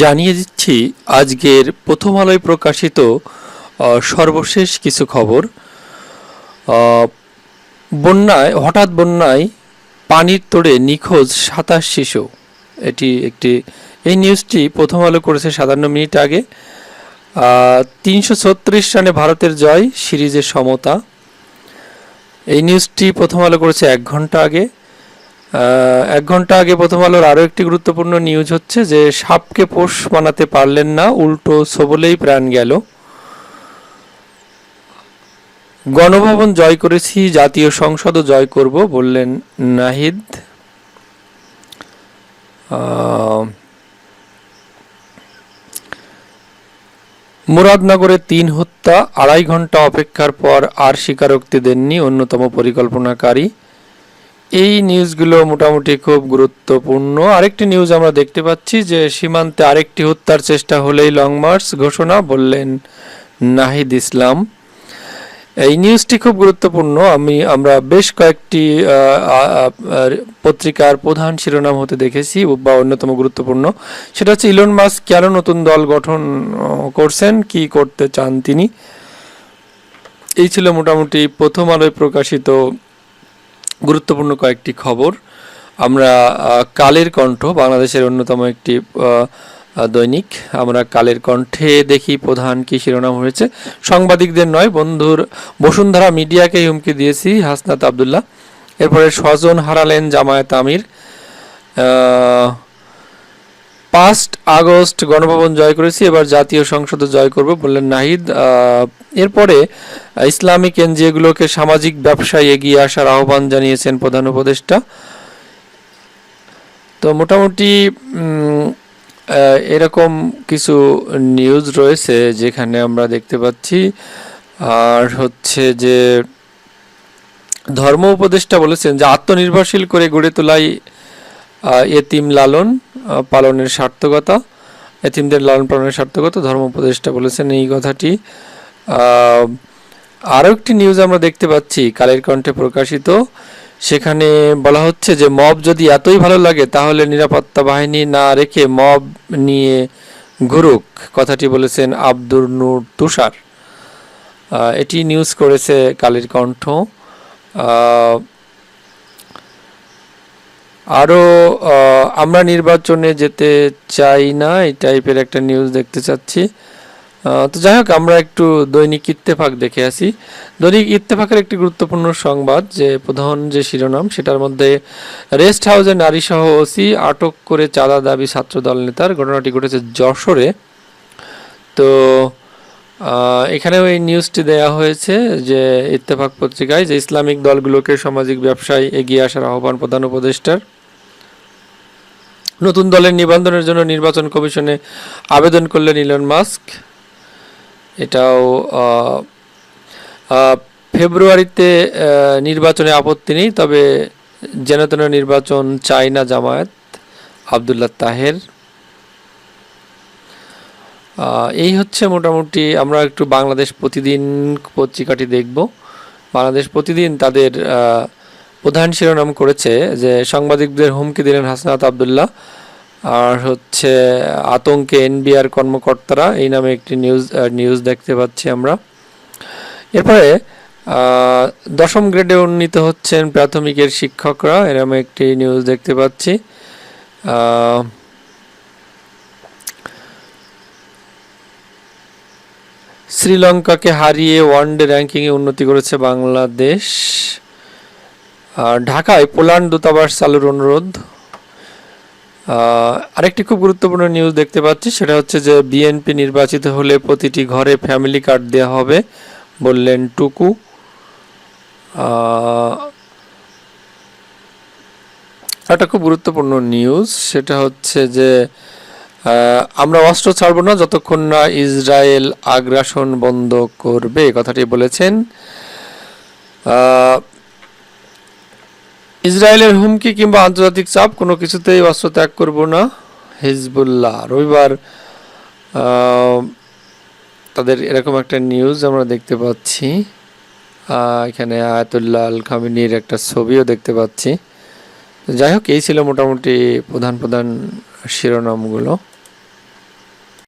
জানিয়ে দিচ্ছি, আজকের প্রথম আলোয় প্রকাশিত সর্বশেষ কিছু খবর। বন্যায়, হঠাৎ বন্যায় পানির তোড়ে নিখোঁজ সাতাশ শিশু। এটি একটি, এই নিউজটি প্রথম আলো করেছে সাতান্ন মিনিট আগে। তিনশো ছত্রিশ রানে ভারতের জয়, সিরিজের সমতা। এই নিউজটি প্রথম আলো করেছে এক ঘণ্টা আগে। এক ঘণ্টা আগে প্রথম আলোর আরও একটি গুরুত্বপূর্ণ নিউজ হচ্ছে যে সাপকে পোষ বানাতে পারলেন না, উল্টো সবলেই প্রাণ গেল। গণভবন জয় করেছি, জাতীয় সংসদও জয় করব বললেন নাহিদ। মুরাদনগরে তিন হত্যা, আড়াই ঘণ্টা অপেক্ষার পর আর স্বীকারোক্তি দেননি অন্যতম পরিকল্পনাকারী। এই নিউজগুলো মোটামুটি খুব গুরুত্বপূর্ণ। আরেকটি নিউজ আমরা দেখতে পাচ্ছি যে, সীমান্তে আরেকটি হত্যার চেষ্টা হলেই লং মার্চ ঘোষণা বললেন নাহিদ ইসলাম। এই নিউজটি খুব গুরুত্বপূর্ণ। আমি, আমরা বেশ কয়েকটি পত্রিকার প্রধান শিরোনাম হতে দেখেছি বা অন্যতম গুরুত্বপূর্ণ। সেটা হচ্ছে ইলন মাস্ক কেন নতুন দল গঠন করছেন, কি করতে চান তিনি? এই ছিল মোটামুটি প্রথম আলোয় প্রকাশিত গুরুত্বপূর্ণ কয়েকটি খবর। আমরা কালের কণ্ঠ বাংলাদেশের অন্যতম একটি দৈনিক। আমরা কালের কণ্ঠে দেখি প্রধান কি শিরোনাম হয়েছে। সাংবাদিকদের নয়, বন্ধুর বসুন্ধরা মিডিয়াকে হুমকি দিয়েছি হাসনাত আবদুল্লাহ। এরপরে স্বজন হারালেন জামায়াত আমির। পাঁচ আগস্ট গণভবন জয় করেছি, এবার জাতীয় সংসদে জয় করব বললেন নাহিদ। এরপরে ইসলামিক এনজিওগুলোকে সামাজিক ব্যবসায় এগিয়ে আসার আহ্বান জানিয়েছেন প্রধান উপদেষ্টা। তো মোটামুটি এরকম কিছু নিউজ রয়েছে যেখানে আমরা দেখতে পাচ্ছি। আর হচ্ছে যে ধর্ম উপদেষ্টা বলেছেন যে আত্মনির্ভরশীল করে গড়ে তোলাই এতিম লালন পালনের সার্থকতা। এতিমদের লালন পালনের সার্থকতা, ধর্ম উপদেষ্টা বলেছেন এই কথাটি। আরও একটি নিউজ আমরা দেখতে পাচ্ছি, কালের কণ্ঠে প্রকাশিত। সেখানে বলা হচ্ছে যে, মব যদি এতই ভালো লাগে, তাহলে নিরাপত্তা বাহিনী না রেখে মব নিয়ে ঘুরুক, কথাটি বলেছেন আব্দুর নূর তুষার। এটি নিউজ করেছে কালের কণ্ঠ। আরও আমরা নির্বাচনে যেতে চাই না, এই টাইপের একটা নিউজ দেখতে চাচ্ছি। তো যাই হোক, আমরা একটু দৈনিক ইত্তেফাক দেখে আসি। দৈনিক ইত্তেফাকের একটি গুরুত্বপূর্ণ সংবাদ, যে প্রধান যে শিরোনাম, সেটার মধ্যে রেস্ট হাউসে নারী সহ ওসি আটক করে চাঁদা দাবি ছাত্রদল নেতার। ঘটনাটি ঘটেছে যশোরে। তো এখানেও এই নিউজটি দেয়া হয়েছে যে ইত্তেফাক পত্রিকায় যে ইসলামিক দলগুলোকে সামাজিক ব্যবসায় এগিয়ে আসার আহ্বান প্রধান উপদেষ্টার। নতুন দলের নিবন্ধনের জন্য নির্বাচন কমিশনে আবেদন করলেন ইলন মাস্ক। এটাও ফেব্রুয়ারিতে নির্বাচনে আপত্তি নেই, তবে যেন তেন নির্বাচন চায় না জামায়াত আবদুল্লাহ তাহের। এই হচ্ছে মোটামুটি আমরা একটু বাংলাদেশ প্রতিদিন পত্রিকাটি দেখব। বাংলাদেশ প্রতিদিন তাদের প্রধান শিরোনাম করেছে যে সাংবাদিকদের হুমকি দিলেন হাসনাত আবদুল্লাহ। আর হচ্ছে আতঙ্কে এনবিআর কর্মকর্তারা, এই নামে একটি নিউজ নিউজ দেখতে পাচ্ছি আমরা। এরপরে দশম গ্রেডে উন্নীত হচ্ছেন প্রাথমিকের শিক্ষকরা এরকম একটি নিউজ দেখতে পাচ্ছি। শ্রীলঙ্কাকে হারিয়ে ওয়ানডে র্যাঙ্কিংয়ে উন্নতি করেছে বাংলাদেশ। ঢাকায় পোল্যান্ড দূতাবাস চালুর অনুরোধ। আরেকটি খুব গুরুত্বপূর্ণ নিউজ দেখতে পাচ্ছি, সেটা হচ্ছে যে বিএনপি নির্বাচিত হলে প্রতিটি ঘরে ফ্যামিলি কার্ড দেওয়া হবে বললেন টুকু। একটা খুব গুরুত্বপূর্ণ নিউজ, সেটা হচ্ছে যে আমরা অস্ত্র ছাড়বো না যতক্ষণ না ইসরায়েল আগ্রাসন বন্ধ করবে কথাটি বলেছেন। ইসরায়েলের হুমকি কিংবা আন্তর্জাতিক চাপ, কোনো কিছুতেই অস্ত্র ত্যাগ করব না, হিজবুল্লাহ। রবিবার তাদের এরকম একটা নিউজ আমরা দেখতে পাচ্ছি। এখানে আয়াতুল্লাহ আল খামিনির একটা ছবিও দেখতে পাচ্ছি। যাই হোক, এই ছিল মোটামুটি প্রধান প্রধান শিরোনামগুলো।